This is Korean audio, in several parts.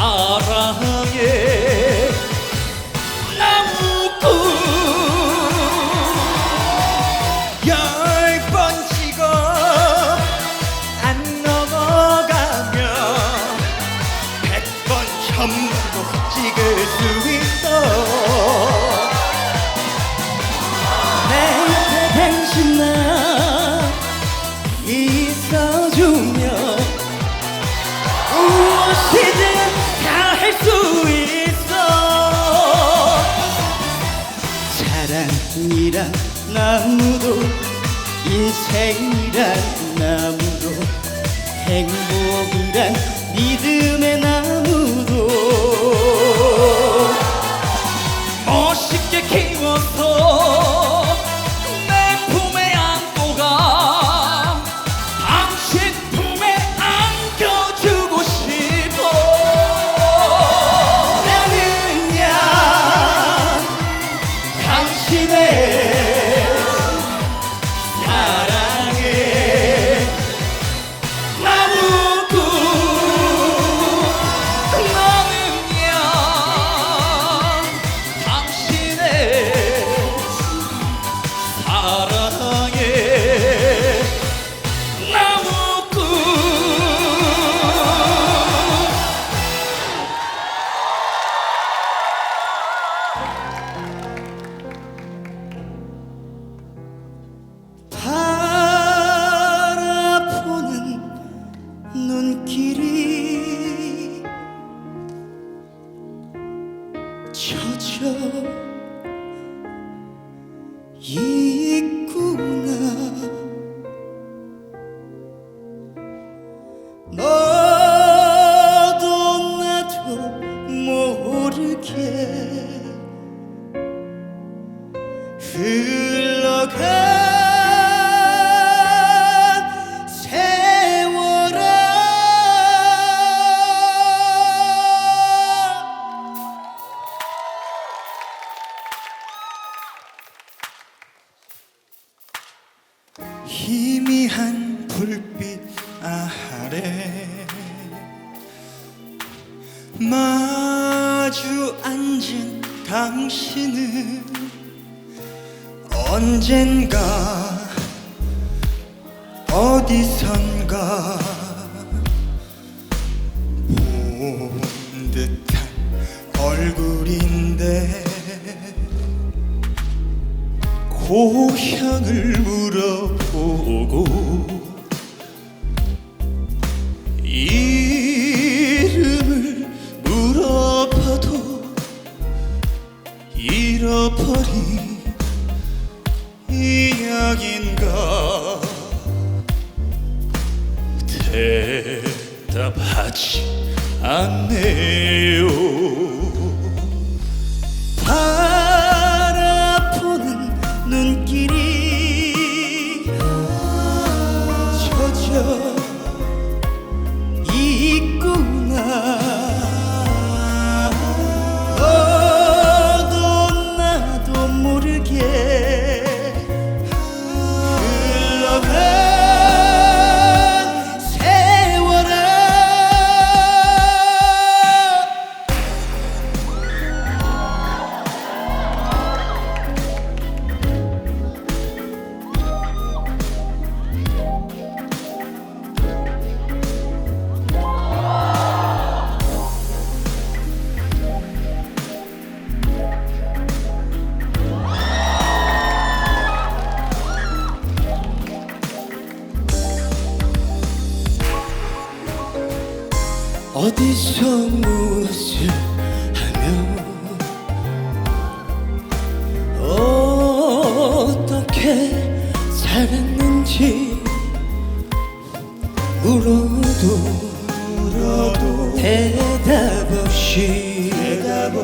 사랑에 나무꾼. 열 번 찍어 안 넘어가면 백번 전부 찍을 수 있어 이란 나무도 인생이란 나무도 행복이란 믿음의 나무도 있 희미한 불빛 아래. 마주 앉은 당신은 언젠가 어디선가 본 듯한 얼굴인데 고향을 물어보고 이름을 물어봐도 잃어버린 이야기인가? 대답하지 않네요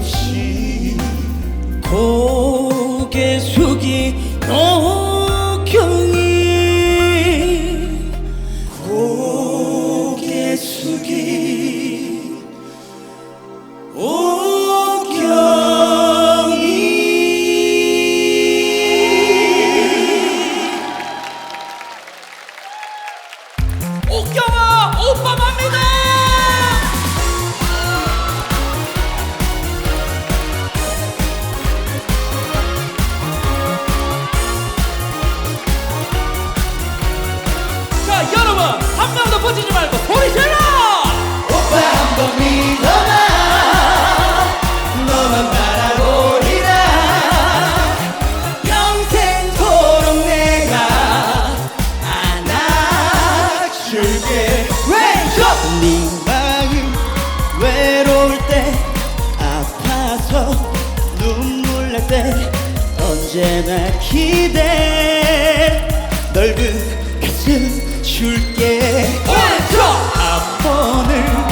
없이 고개 숙이 노경이 고 언제나 기대 넓은 가슴 줄게 One, two! 앞번을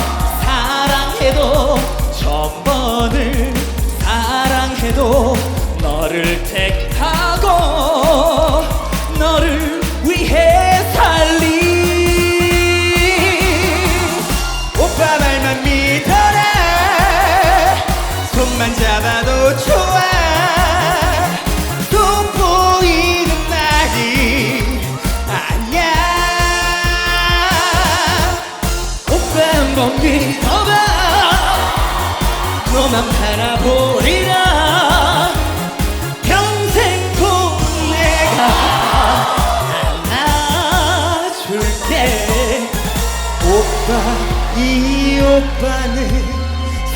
오빠는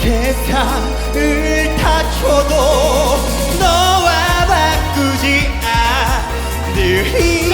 세상을 다쳐도 너와 바꾸지 않으리